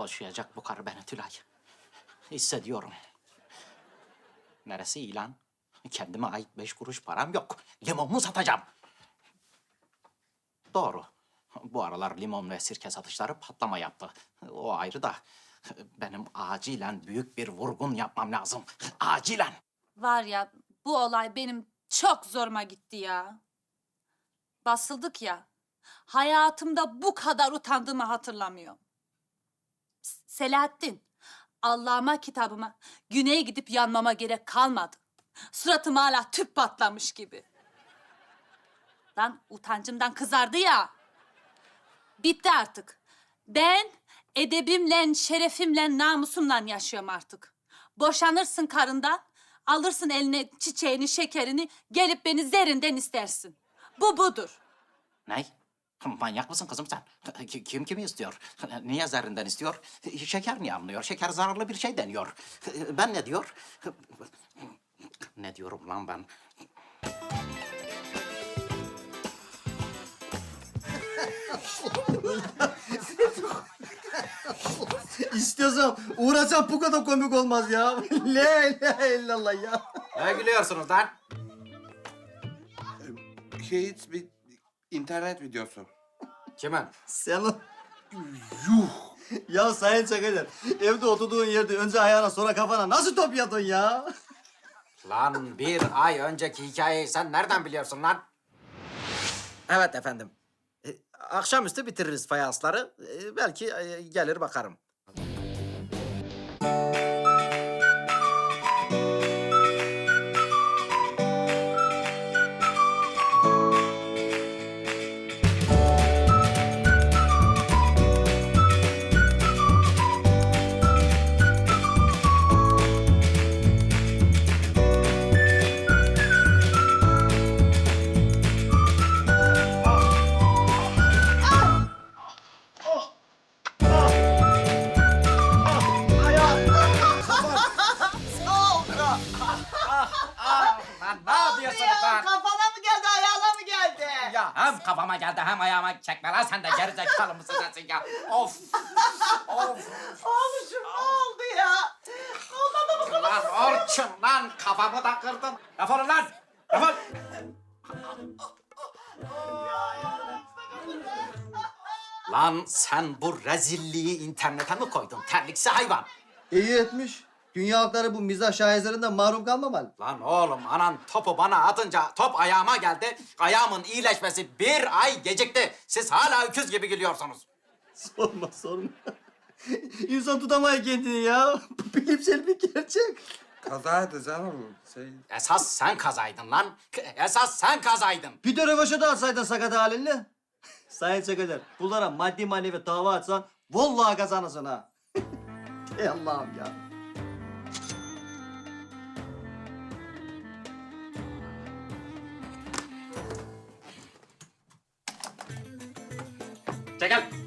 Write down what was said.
Boşayacak bu karı beni Tülay. Hissediyorum. Neresi ilan? Kendime ait beş kuruş param yok. Limonumu satacağım. Doğru. Bu aralar limon ve sirke satışları patlama yaptı. O ayrı da benim acilen büyük bir vurgun yapmam lazım. Acilen. Var ya bu olay benim çok zoruma gitti ya. Basıldık ya. Hayatımda bu kadar utandığımı hatırlamıyorum. Selahattin, Allah'ıma kitabıma güneye gidip yanmama gerek kalmadı. Suratım hala tüp patlamış gibi. Lan utancımdan kızardı ya. Bitti artık. Ben edebimle, şerefimle, namusumla yaşıyorum artık. Boşanırsın karından, alırsın eline çiçeğini, şekerini, gelip beni zerinden istersin. Bu budur. Ne? Manyak mısın kızım sen? Ki- Kim kimi istiyor? Niye zerrinden istiyor? Şeker niye anlıyor? Şeker zararlı bir şey deniyor. Ben ne diyor? Ne diyorum lan ben? İstiyorsam uğraşsam bu kadar komik olmaz ya. La ilahe illallah ya. Ne gülüyorsunuz lan? Hiç bir internet videosu. Kimin? Sen o... Yuh. Ya sayın çakacak. Evde oturduğun yerde önce ayağına sonra kafana nasıl top yatın ya? Lan bir ay önceki hikayeyi sen nereden biliyorsun lan? Evet efendim. E, akşamüstü bitiririz fayansları. E, belki e, gelir bakarım. Hem kafama geldi hem ayağıma çekme lan sen de gerizekalı mısın nesin ya? Of! of! Oğluşum ne oldu ya? Lan Orçun lan kafamı da kırdın. Defolun lan! Defol! Lan sen bu rezilliği internete mi koydun terliksi hayvan? İyi etmiş. Dünya halkları bu mizah şaheserinden mahrum kalmamalı. Lan oğlum anan topu bana atınca top ayağıma geldi. Ayağımın iyileşmesi bir ay gecikti. Siz hala öküz gibi gülüyorsunuz. Sorma sorma. İnsan tutamıyor kendini ya. Bu bilimsel bir gerçek. Kazaydı canım. Şey, Esas sen kazaydın lan. Esas sen kazaydın. Bir de rövaşa da atsaydın sakat halinle. Sayın Çakacak, bunlara maddi manevi dava atsan vallahi kazanırsın ha. Ey Allah'ım ya. 再干